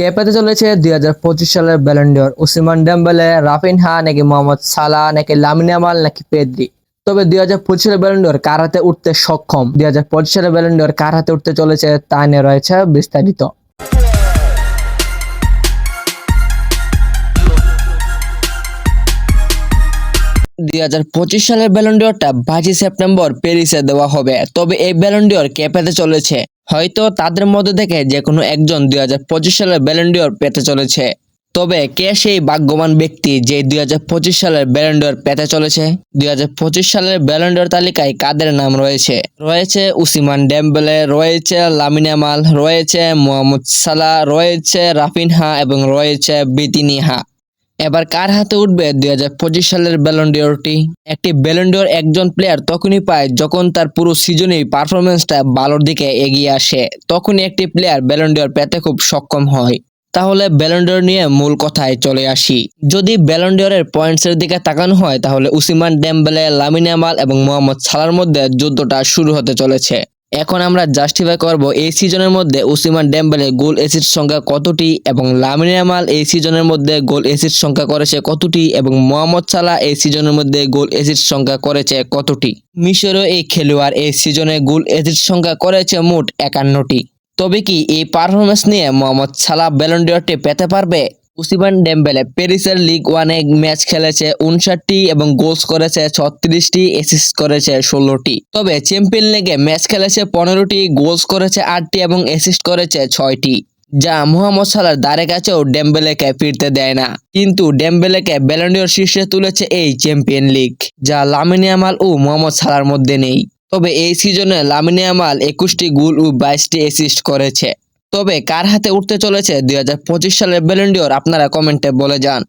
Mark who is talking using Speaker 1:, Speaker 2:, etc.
Speaker 1: কে পেতে চলেছে দুই হাজার পঁচিশ সালের ব্যালেন্ডিয়র উসমান ডেম্বেলে, রাফিনহা নাকি মোহাম্মদ সালা নাকি লামিনামাল নাকি পেদ্রি? তবে দুই হাজার পঁচিশ সালের ব্যালেন্ডিয়র কার হাতে উঠতে সক্ষম? দুই হাজার পঁচিশ সালের ব্যালেন্ডিয়র কার হাতে উঠতে চলেছে তা নিয়ে রয়েছে বিস্তারিত। দুই হাজার পঁচিশ সালের ব্যালন্ডিয়রটা বাইশে সেপ্টেম্বর প্যারিসে দেওয়া হবে। তবে এই ব্যালন্ডিয়র কে পেতে চলেছে। হয়তো তাদের মধ্যে থেকে যে কোনো একজন দুই হাজার পঁচিশ সালের ব্যালন্ডিয়র পেতে চলেছে। তবে কে সেই ভাগ্যবান ব্যক্তি যে দুই হাজার পঁচিশ সালের ব্যালন্ডিয়র পেতে চলেছে? দুই হাজার পঁচিশ সালের ব্যালন্ডিয়র তালিকায় কাদের নাম রয়েছে? রয়েছে উসিমান ডেম্বেলে, রয়েছে লামিনামাল রয়েছে মোহাম্মদ সালা রয়েছে রাফিনহা এবং রয়েছে বিতিনিহা। এবার কার হাতে উঠবে দুই হাজার পঁচিশ সালের ব্যালন্ডিয়রটি একটি ব্যালন্ডিয়র একজন প্লেয়ার তখনই পায় যখন তার পুরো সিজনেই পারফরমেন্সটা ভালোর দিকে এগিয়ে আসে। তখনই একটি প্লেয়ার ব্যালন্ডিয়র পেতে খুব সক্ষম হয়। তাহলে ব্যালন্ডিয়র নিয়ে মূল কথায় চলে আসি। যদি ব্যালন্ডিয়রের পয়েন্টসের দিকে তাকানো হয়, তাহলে উসিমান ডেম্বেলে লামিনামাল এবং মোহাম্মদ সালার মধ্যে যুদ্ধটা শুরু হতে চলেছে। এখন আমরা জাস্টিফাই করব এই সিজনের মধ্যে উসিমান ডেম্বেলে গোল এসিড সংখ্যা কতটি এবং লামিন ইয়ামাল এই সিজনের মধ্যে গোল এসিড সংখ্যা করেছে কতটি এবং মোহাম্মদ সালাহ এই সিজনের মধ্যে গোল এসিড সংখ্যা করেছে কতটি? মিশরও এই খেলোয়াড় এই সিজনে গোল এসিড সংখ্যা করেছে মোট একান্নটি। তবে কি এই পারফরমেন্স নিয়ে মোহাম্মদ সালাহ ব্যালন্ডিয়রটি পেতে পারবে? উসিমান ডেম্বেলে প্যারিসের লিগ ওয়ানে ম্যাচ খেলেছে উনষাটটি এবং গোলস করেছে ছত্রিশটি অ্যাসিস্ট করেছে ষোলোটি। তবে চ্যাম্পিয়ন লিগে ম্যাচ খেলেছে পনেরোটি গোলস করেছে আটটি এবং অ্যাসিস্ট করেছে ছয়টি। যা মোহাম্মদ সালার দ্বারে কাছেও ডেম্বেলেকে ফিরতে দেয় না। কিন্তু ডেম্বেলেকে ব্যালন্ডিয়র শীর্ষে তুলেছে এই চ্যাম্পিয়ন লিগ যা লামিনিয়ামাল ও মোহাম্মদ সালার মধ্যে নেই। তবে এই সিজনে লামিনিয়ামাল একুশটি গোল ও বাইশটি অ্যাসিস্ট করেছে। তবে কার হাতে উঠতে চলেছে দুই হাজার পঁচিশ সালের ব্যালেন্ডিওর আপনারা কমেন্টে বলে যান।